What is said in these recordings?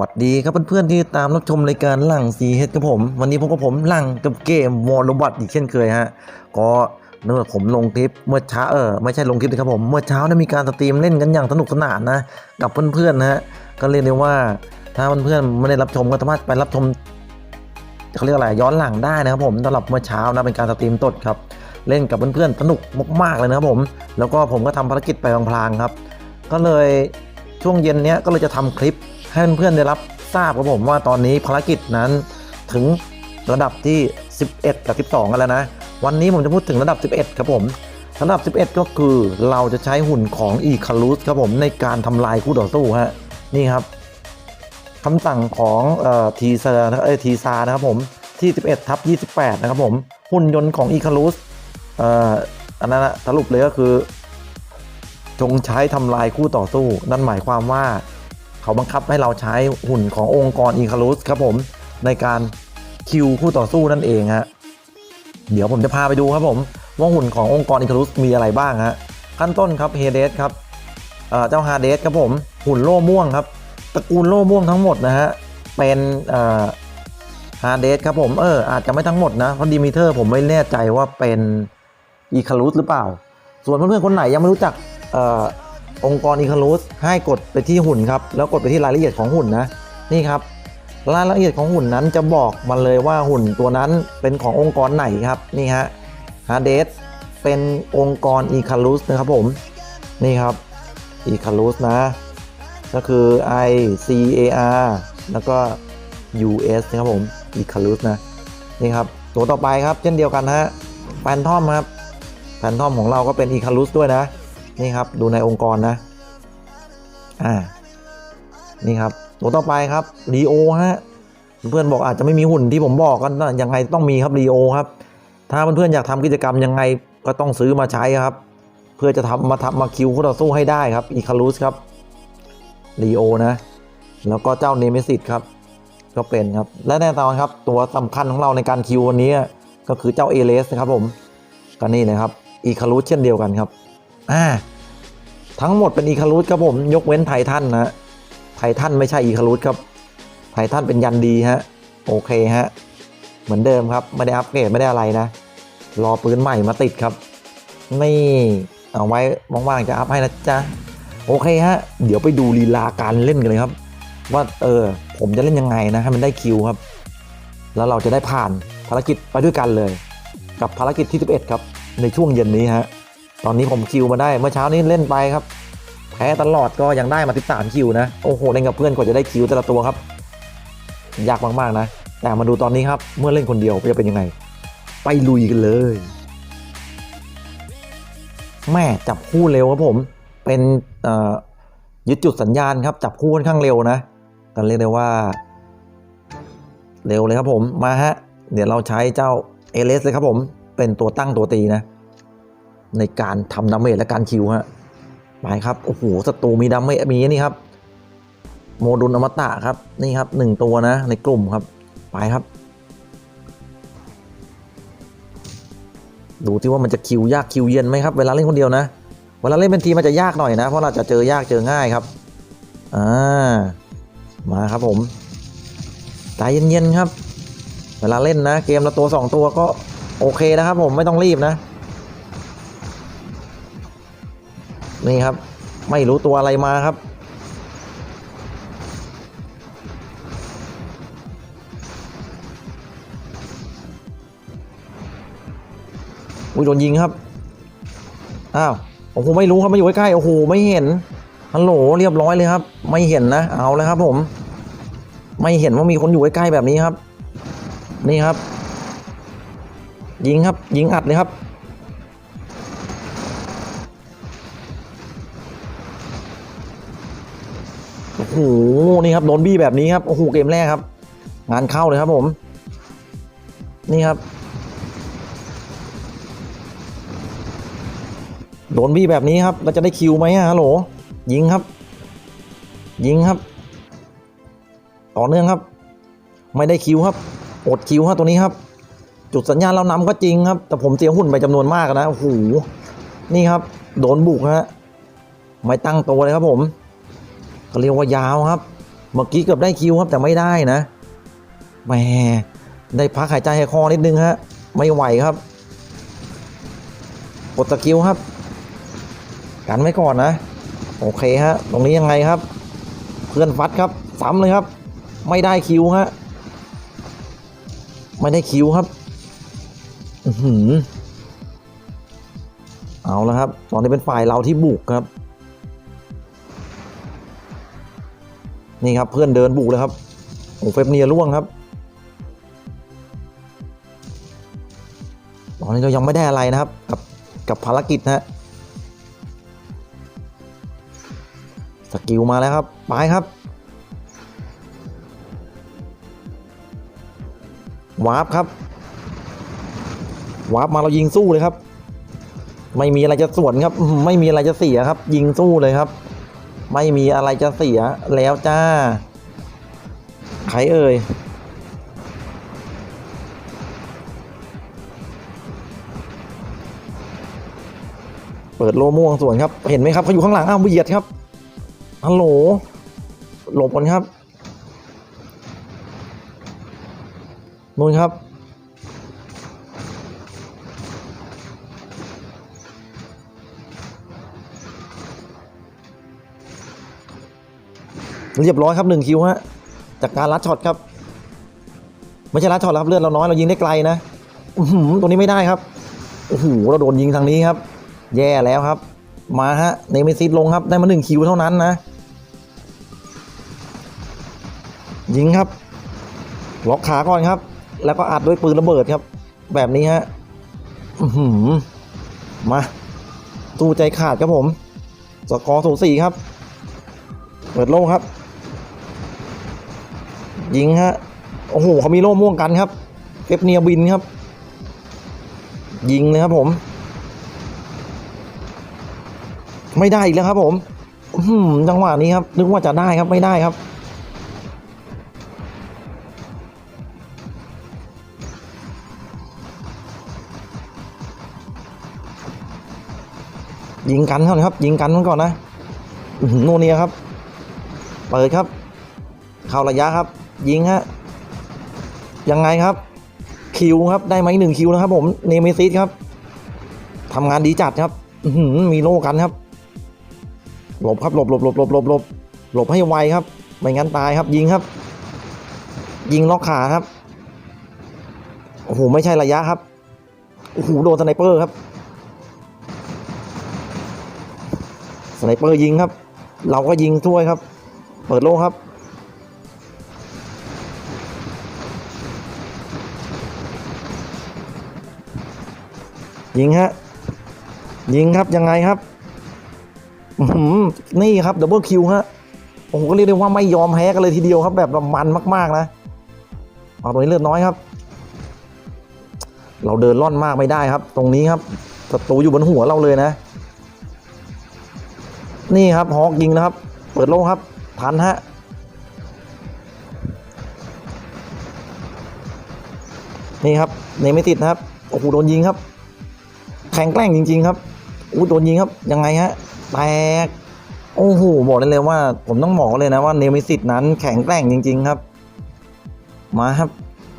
สวัสดีครับเพื่อนๆที่ตามรับชมรายการหลังซีเฮดกับผม วันนี้พบกับผมหลังกับเกมวอลบัตอีกเช่นเคยฮะก็เนื่องจากผมลงคลิปเมื่อเช้าเออไม่ใช่ลงคลิปนะครับผมเมื่อเช้าได้มีการสตรีมเล่นกันอย่างสนุกสนานนะกับเพื่อนๆนะฮะก็เรียกได้ว่าถ้าเพื่อนๆไม่ได้รับชมก็สามารถไปรับชมเขาเรียกอะไรย้อนหลังได้นะครับผมสำหรับเมื่อเช้านะเป็นการสตรีมสดครับเล่นกับเพื่อนๆสนุกมากๆเลยนะครับผม แล้วก็ผมก็ทำภารกิจไปพลางๆครับ ก็เลยช่วงเย็นเนี้ยก็เลยจะทำคลิป ให้เพื่อนๆได้รับทราบครับผมว่าตอนนี้ภารกิจนั้นถึงระดับที่ 11 กับ 12 กันแล้วนะ วันนี้ผมจะพูดถึงระดับ 11 ครับผม ระดับ 11 ก็คือเราจะใช้หุ่นของอีคารุสครับผมในการทำลายคู่ต่อสู้ฮะ นี่ครับคำสั่งของเอ่อทีซาเอ้ยทีซานะครับผมที่ 11 ทับ 28 นะครับผม หุ่นยนต์ของอีคารุสอันนั้นสรุปเลยก็คือ จงใช้ทำลายคู่ต่อสู้ นั่นหมายความว่า เขาบังคับให้เราใช้หุ่นขององค์กรอีคารุสครับผมในการคิวคู่ต่อสู้นั่นเองฮะเดี๋ยวผมจะพาไปดูครับผมว่าหุ่นขององค์กรอีคารุสมีอะไรบ้างฮะขั้นต้นครับเฮเดสครับเจ้าฮาเดสครับผมหุ่นโล่ม่วงครับตระกูลโล่ม่วงทั้งหมดนะฮะเป็นฮาเดสครับผมเอออาจจะไม่ทั้งหมดนะเพราะดีมิเตอร์ผมไม่แน่ใจว่าเป็นอีคารุสหรือเปล่า ส่วนเพื่อนๆคนไหนยังไม่รู้จักเองค์กรอีคารุสให้กดไปที่หุ่นครับ แล้วกดไปที่รายละเอียดของหุ่นนะ นี่ครับ รายละเอียดของหุ่นนั้นจะบอกมาเลยว่าหุ่นตัวนั้นเป็นขององค์กรไหนครับ นี่ฮะฮาเดสเป็นองค์กรอีคารุสนะครับผม นี่ครับอีคารุสนะ ก็คือ I C A R แล้วก็ U S นะครับผมอีคารุสนะ นี่ครับ ตัวต่อไปครับ เช่นเดียวกันฮะแฟนทอมครับแฟนทอมของเราก็เป็นอีคารุสด้วยนะ นี่ครับดูในองค์กรนะ อ่า นี่ครับตัวต่อไปครับรีโอฮะ เพื่อนบอกอาจจะไม่มีหุ่นที่ผมบอกกันนะยังไงต้องมีครับรีโอครับ ถ้าเพื่อนๆอยากทำกิจกรรมยังไงก็ต้องซื้อมาใช้ครับ เพื่อจะทำมาทำมาคิวคู่ต่อสู้ให้ได้ครับอีคารุสครับรีโอนะ แล้วก็เจ้าเนเมซิสครับ ก็เป็นครับ และแน่นอนครับ ตัวสำคัญของเราในการคิววันนี้ก็คือเจ้าเอเลสนะครับผมก็นี่เลยครับอีคารุสเช่นเดียวกันครับ อ่าทั้งหมดเป็นอีคารุสครับผม ยกเว้นไททันนะไททันไม่ใช่อีคารุสครับ ไททันเป็นยันดีฮะ โอเคฮะ เหมือนเดิมครับ ไม่ได้อัปเกรดไม่ได้อะไรนะ รอปืนใหม่มาติดครับ นี่ เอาไว้ว่างๆจะอัพให้นะจ๊ะ โอเคฮะ เดี๋ยวไปดูลีลาการเล่นกันเลยครับ ว่าเออ ผมจะเล่นยังไงนะให้มันได้คิวครับ แล้วเราจะได้ผ่านภารกิจไปด้วยกันเลย กับภารกิจที่ 11 ครับ ในช่วงเย็นนี้ฮะ ตอนนี้ผมคิวมาได้เมื่อเช้านี้เล่นไปครับ แพ้ตลอดก็ยังได้มา 13 คิวนะ โอ้โหเล่นกับเพื่อนกว่าจะได้คิวแต่ละตัวครับ ยากมากๆนะ แต่มาดูตอนนี้ครับเมื่อเล่นคนเดียวจะเป็นยังไง ไปลุยกันเลย แม่จับคู่เร็วครับผม เป็นยึดจุดสัญญาณครับจับคู่ค่อนข้างเร็วนะกันเรียกได้ว่า เร็วเลยครับผมมาฮะ เดี๋ยวเราใช้เจ้าเอเลสเลยครับผม เป็นตัวตั้งตัวตีนะ ในการทำดาเมจและการคิวฮะไปครับโอ้โหศัตรูมีดาเมจมีนี่ครับ โมดุลอมตะครับนี่ครับหนึ่งตัวนะในกลุ่มครับ ไปครับ ดูที่ว่ามันจะคิวยากคิวเย็นไหมครับเวลาเล่นคนเดียวนะเวลาเล่นเป็นทีมมันจะยากหน่อยนะ เพราะเราจะเจอยากเจอง่ายครับอ่ามาครับผมใจเย็นๆครับ เวลาเล่นนะ เกมละตัวสองตัวก็โอเคนะครับผมไม่ต้องรีบนะ นี่ครับ ไม่รู้ตัวอะไรมาครับ อุ้ยโดนยิงครับ อ้าวโอ้โหไม่รู้ครับมาอยู่ใกล้ๆโอ้โหไม่เห็นฮัลโหลเรียบร้อยเลยครับ ไม่เห็นนะ เอาเลยครับผม ไม่เห็นว่ามีคนอยู่ใกล้ๆแบบนี้ครับ นี่ครับ ยิงครับ ยิงอัดเลยครับ โอ้โหนี่ครับโดนบี้แบบนี้ครับโอ้โหเกมแรกครับ งานเข้าเลยครับผม นี่ครับโดนบี้แบบนี้ครับเราจะได้คิวไหมอะฮัลโหลยิงครับ ยิงครับ ต่อเนื่องครับ ไม่ได้คิวครับ อดคิวครับตัวนี้ครับ จุดสัญญาณเรานำก็จริงครับ แต่ผมเสียหุ้นไปจำนวนมากนะโอ้โหนี่ครับ โดนบุกฮะไม่ตั้งตัวเลยครับผม ก็เรียกว่ายาวครับ เมื่อกี้เกือบได้คิวครับแต่ไม่ได้นะแหมได้พักหายใจให้คอนิดนึงฮะไม่ไหวครับกดสกิลครับ กันไว้ก่อนนะ โอเคฮะตรงนี้ยังไงครับ เพื่อนฟัดครับซ้ำเลยครับ ไม่ได้คิวฮะไม่ได้คิวครับอือหือเอาและครับ ตอนนี้เป็นฝ่ายเราที่บุกครับ นี่ครับเพื่อนเดินบุกเลยครับโอ้เฟบเนียร่วงครับตอนนี้เรายังไม่ได้อะไรนะครับ กับกับภารกิจนะฮะสกิลมาแล้วครับไปครับวาร์ปครับวาร์ปมาเรายิงสู้เลยครับ ไม่มีอะไรจะสวนครับ ไม่มีอะไรจะเสียครับ ยิงสู้เลยครับ ไม่มีอะไรจะเสียแล้วจ้า ใครเอ่ย เปิดโลม่วงสวนครับ เห็นไหมครับเขาอยู่ข้างหลัง อ้าวเบียดครับฮัลโหล หลบกันครับนู่นครับ เรียบร้อยครับหนึ่งคิวฮะจากการลัดช็อตครับไม่ใช่ลัดช็อตแล้วครับเลือดเราน้อยเรายิงได้ไกลนะอืตัวนี้ไม่ได้ครับโอ้โหเราโดนยิงทางนี้ครับ แย่แล้วครับ มาฮะเนมิซิสลงครับได้มาหนึ่งคิวเท่านั้นนะ ยิงครับล็อกขาก่อนครับ แล้วก็อัดด้วยปืนระเบิดครับ แบบนี้ฮะมาตู้ใจขาดครับผม สกอร์สูสีครับ เปิดโล่ครับ ยิงฮะ โอ้โหเขามีโล่ม่วงกันครับเอฟเนียบินครับ ยิงเลยครับผม ไม่ได้อีกแล้วครับผมอื้อหือจังหวะนี้ครับ นึกว่าจะได้ครับไม่ได้ครับ ยิงกันก่อนครับ ยิงกันก่อนนะโนเนียครับ เปิดครับ เข้าระยะครับ ยิงฮะยังไงครับ คิวครับ ได้ไหมหนึ่งคิวนะครับ ผมเนมิซิสครับทำงานดีจัดครับมีโล่กันครับ หลบครับหลบหลบหลบหลบหลบหลบหลบให้ไวครับ ไม่งั้นตายครับ ยิงครับ ยิงล็อกขาครับโอ้โหไม่ใช่ระยะครับโอ้โหโดนสไนเปอร์ครับสไนเปอร์ยิงครับ เราก็ยิงช่วยครับ เปิดโล่ครับ ยิงฮะยิงครับยังไงครับนี่ครับดับเบิลคิวฮะโอ้โหก็เรียกได้ว่าไม่ยอมแพ้กันเลยทีเดียวครับ แบบมันมาก ๆ นะเอาตัวนี้เลือดน้อยครับ เราเดินล่อนมากไม่ได้ครับ ตรงนี้ครับศัตรูอยู่บนหัวเราเลยนะ นี่ครับฮอกยิงนะครับ เปิดโล่งครับทันฮะนี่ครับเนไม่ติดนะครับโอ้โหโดนยิงครับ ข็งแกร่งจริง ๆ ครับอู้โดนยิงครับ ยังไงฮะ แตก โอ้โห บอกได้เลยว่า ผมต้องบอกเลยนะว่าเนมิสิตนั้นแข็งแกร่งจริง ๆ ครับ มาครับ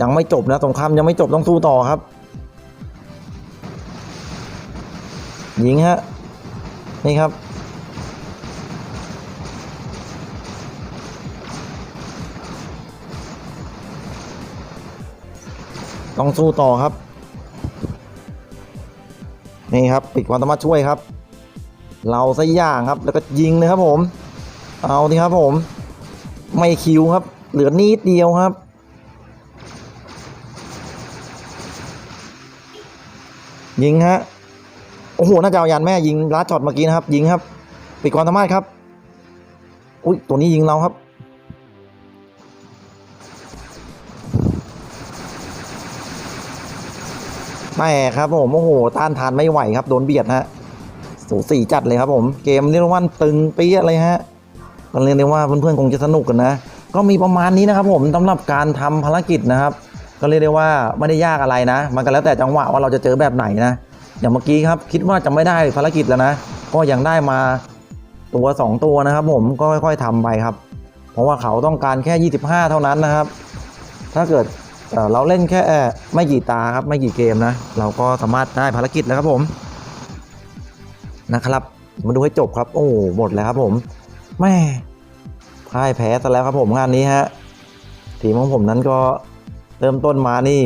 ยังไม่จบนะสงครามยังไม่จบต้องสู้ต่อครับ ยิงฮะ นี่ครับต้องสู้ต่อครับ นี่ครับปิดความสามารถช่วยครับ เราซะอย่างครับแล้วก็ยิงเลยครับผม เอาทีครับผม ไม่คิวครับ เหลือนิดเดียวครับ ยิงฮะโอ้โหน่าจะเอายันแม่ยิงลัดช็อตเมื่อกี้นะครับ ยิงครับ ปิดความสามารถครับ อุ้ยตัวนี้ยิงเราครับ แต่ครับผมโอ้โหต้านทานไม่ไหวครับโดนเบียดฮะสูสีจัดเลยครับผมเกมเรียกว่าตึงเปี้ยเลยฮะก็เรียกได้ว่าเพื่อนๆคงจะสนุกกันนะ ก็มีประมาณนี้นะครับ ผมสำหรับการทำภารกิจนะครับ ก็เรียกได้ว่าไม่ได้ยากอะไรนะ มันก็แล้วแต่จังหวะว่าเราจะเจอแบบไหนนะอย่างเมื่อกี้ครับคิดว่าจะไม่ได้ภารกิจแล้วนะ ก็ยังได้มาตัวสองตัวนะครับ ผมก็ค่อยๆทำไปครับ เพราะว่าเขาต้องการแค่ 25 เท่านั้นนะครับ ถ้าเกิด เราเล่นแค่ไม่กี่ตาครับไม่กี่เกมนะ เราก็สามารถได้ภารกิจแล้วครับผมนะครับ มาดูให้จบครับ โอ้หมดแล้วครับผมแม่พ่ายแพ้ซะแล้วครับผมงานนี้ฮะทีมของผมนั้นก็เริ่มต้นมานี่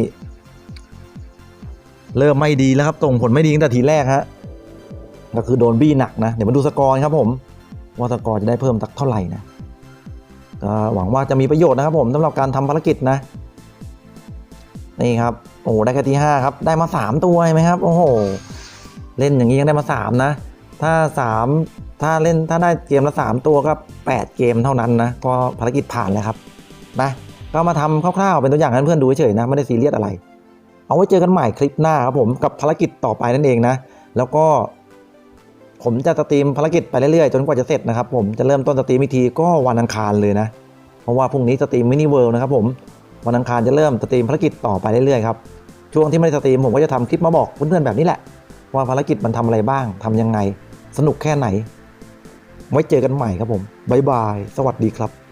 เริ่มไม่ดีแล้วครับส่งผลไม่ดีตั้งแต่ทีแรกฮะก็คือโดนบี้หนักนะ เดี๋ยวมาดูสกอร์ครับผมว่าสกอร์จะได้เพิ่มสักเท่าไหร่นะก็หวังว่าจะมีประโยชน์นะครับผมสำหรับการทำภารกิจนะ นี่ครับโอ้โหได้แค่ที่ห้าครับได้มาสามตัวเห็นไหมครับโอ้โหเล่นอย่างนี้ยังได้มาสามนะ ถ้าสามถ้าเล่นถ้าได้เกมละสามตัวก็แปดเกมเท่านั้นนะก็ภารกิจผ่านแล้วครับนะก็มาทำคร่าวๆเป็นตัวอย่างให้เพื่อนดูเฉยๆนะไม่ได้ซีเรียสอะไร เอาไว้เจอกันใหม่คลิปหน้าครับผมกับภารกิจต่อไปนั่นเองนะ แล้วก็ ผมจะสตรีมภารกิจไปเรื่อยๆจนกว่าจะเสร็จนะครับ ผมจะเริ่มต้นสตรีมอีกทีก็วันอังคารเลยนะ เพราะว่าพรุ่งนี้สตรีมมินิเวิลด์นะครับผม วันอังคารจะเริ่มสตรีมภารกิจต่อไปเรื่อยๆครับช่วงที่ไม่ได้สตรีมผมก็จะทำคลิปมาบอกเพื่อนๆแบบนี้แหละ ว่าภารกิจมันทำอะไรบ้างทำยังไง สนุกแค่ไหน ไว้เจอกันใหม่ครับผมบ๊ายบาย สวัสดีครับ